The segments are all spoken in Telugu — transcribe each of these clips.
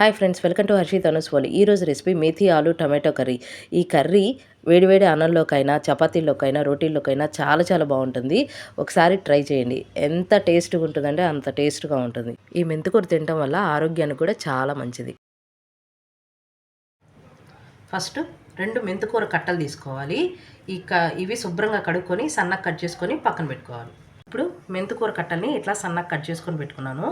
Hi friends welcome to Harshit అనుస్వాలి. ఈరోజు రెసిపీ మేథీ ఆలు టమాటో కర్రీ. ఈ కర్రీ వేడివేడి అన్నంలోకైనా చపాతీల్లోకైనా రోటీల్లోకైనా చాలా చాలా బాగుంటుంది. ఒకసారి ట్రై చేయండి. ఎంత టేస్ట్గా ఉంటుందంటే అంత టేస్ట్గా ఉంటుంది. ఈ మెంతికూర తినడం వల్ల ఆరోగ్యానికి కూడా చాలా మంచిది. ఫస్ట్ రెండు మెంతికూర కట్టలు తీసుకోవాలి. ఈ క ఇవి శుభ్రంగా కడుక్కొని సన్నగా కట్ చేసుకొని పక్కన పెట్టుకోవాలి. ఇప్పుడు మెంతికూర కట్టల్ని ఇట్లా సన్నగా కట్ చేసుకొని పెట్టుకున్నాను.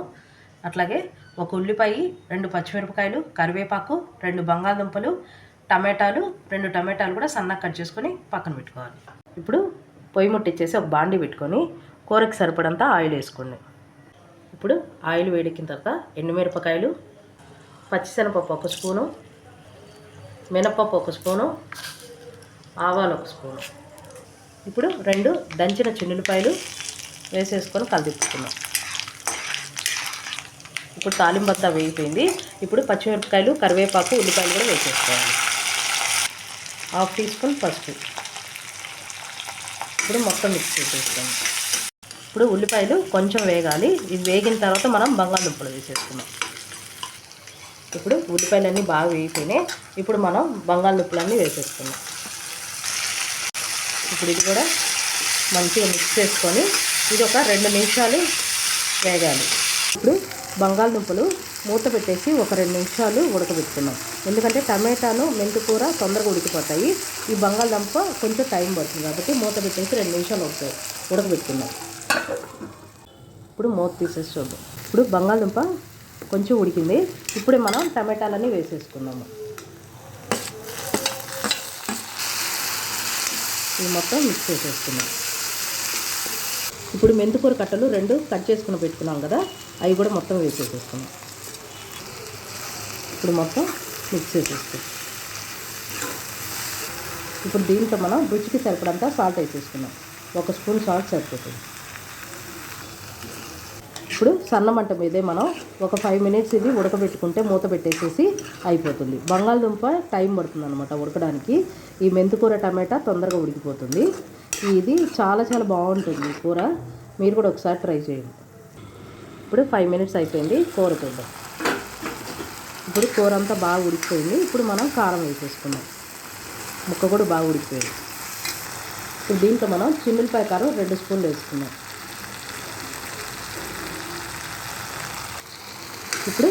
అట్లాగే ఒక ఉల్లిపాయ రెండు పచ్చిమిరపకాయలు కరివేపాకు రెండు బంగాళదుంపలు టమాటాలు రెండు టమాటాలు కూడా సన్నగా కట్ చేసుకొని పక్కన పెట్టుకోవాలి. ఇప్పుడు పొయ్యి ముట్టించేసి ఒక బాండి పెట్టుకొని కూరకి సరిపడంత ఆయిల్ వేసుకోండి. ఇప్పుడు ఆయిల్ వేడెక్కిన తర్వాత ఎండుమిరపకాయలు పచ్చిశనగపప్పు ఒక స్పూను మినపప్పు ఒక స్పూను ఆవాలు ఒక స్పూను. ఇప్పుడు రెండు దంచిన చిన్నులపాయలు వేసేసుకొని కలిదిప్పుకున్నాం ఇప్పుడు తాలింబత్తా వేగిపోయింది. ఇప్పుడు పచ్చిమిరపకాయలు కరివేపాకు ఉల్లిపాయలు కూడా వేసేసుకోవాలి. హాఫ్ టీ స్పూన్ పసుపు. ఇప్పుడు మొత్తం మిక్స్ చేసేసుకోండి ఇప్పుడు ఉల్లిపాయలు కొంచెం వేగాలి. ఇది వేగిన తర్వాత మనం బంగాళదుంపలు వేసేసుకున్నాం ఇప్పుడు ఉల్లిపాయలన్నీ బాగా వేగిపోయినాయి. ఇప్పుడు మనం బంగాళదుంపలన్నీ వేసేసుకున్నాం ఇప్పుడు ఇది కూడా మంచిగా మిక్స్ చేసుకొని ఇది ఒక రెండు నిమిషాలు వేగాలి. ఇప్పుడు బంగాళదుంపలు మూత పెట్టేసి ఒక రెండు నిమిషాలు ఉడకబెట్టుకున్నాం ఎందుకంటే టమాటాను మెంతికూర తొందరగా ఉడికిపోతాయి. ఈ బంగాళదుంప కొంచెం టైం పడుతుంది కాబట్టి మూత పెట్టేసి రెండు నిమిషాలు ఉడతాయి ఉడకబెట్టుకున్నాం ఇప్పుడు మూత తీసేసి చూద్దాం. ఇప్పుడు బంగాళదుంప కొంచెం ఉడికింది. ఇప్పుడే మనం టమాటాలన్నీ వేసేసుకున్నాము ఇది మొత్తం మిక్స్ చేసేసుకున్నాం ఇప్పుడు మెంతికూర కట్టలు రెండు కట్ చేసుకుని పెట్టుకున్నాం కదా. అవి కూడా మొత్తం వేసేసేసుకున్నాం ఇప్పుడు మొత్తం మిక్స్ చేసేసుకున్నాం ఇప్పుడు దీంట్లో మనం రుచికి సరిపడంత సాల్ట్ వేసేసుకున్నాం ఒక స్పూన్ సాల్ట్ సరిపోతుంది. ఇప్పుడు సన్నమంట మీదే మనం ఒక ఫైవ్ మినిట్స్ ఇది ఉడకబెట్టుకుంటే మూత పెట్టేసేసి అయిపోతుంది. బంగాళదుంప టైం పడుతుంది అనమాట ఉడకడానికి. ఈ మెంతికూర టమాటా తొందరగా ఉడికిపోతుంది. ఇది చాలా చాలా బాగుంటుంది కూర. మీరు కూడా ఒకసారి ట్రై చేయండి. ఇప్పుడు ఫైవ్ మినిట్స్ అయిపోయింది కూర చూద్దాం. ఇప్పుడు కూర అంతా బాగా ఉడికిపోయింది. ఇప్పుడు మనం కారం వేసేసుకున్నాం ముక్క కూడా బాగా ఉడికిపోయింది. ఇప్పుడు దీంట్లో మనం చిన్నులపాయ కారం రెండు స్పూన్లు వేసుకున్నాం ఇప్పుడు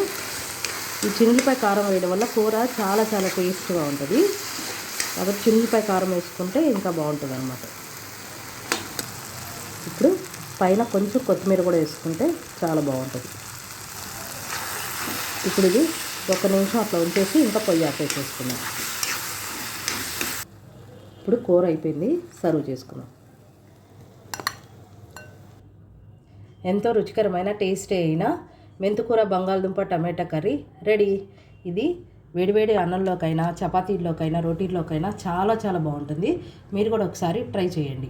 ఈ చిన్నులపాయ కారం వేయడం వల్ల కూర చాలా చాలా టేస్ట్గా ఉంటుంది. కాబట్టి చిన్నులపాయ కారం వేసుకుంటే ఇంకా బాగుంటుంది అన్నమాట ఇప్పుడు పైన కొంచెం కొత్తిమీర కూడా వేసుకుంటే చాలా బాగుంటుంది. ఇప్పుడు ఇది ఒక నిమిషం అట్లా ఉంచేసి ఇంకా పొయ్యి ఆపేసేసుకున్నాం ఇప్పుడు కూర అయిపోయింది సర్వ్ చేసుకున్నాం ఎంతో రుచికరమైన టేస్టీ అయిన మెంతుకూర బంగాళదుంప టమాటా కర్రీ రెడీ. ఇది వేడివేడి అన్నంలోకైనా చపాతీల్లోకైనా రోటీల్లోకైనా చాలా చాలా బాగుంటుంది. మీరు కూడా ఒకసారి ట్రై చేయండి.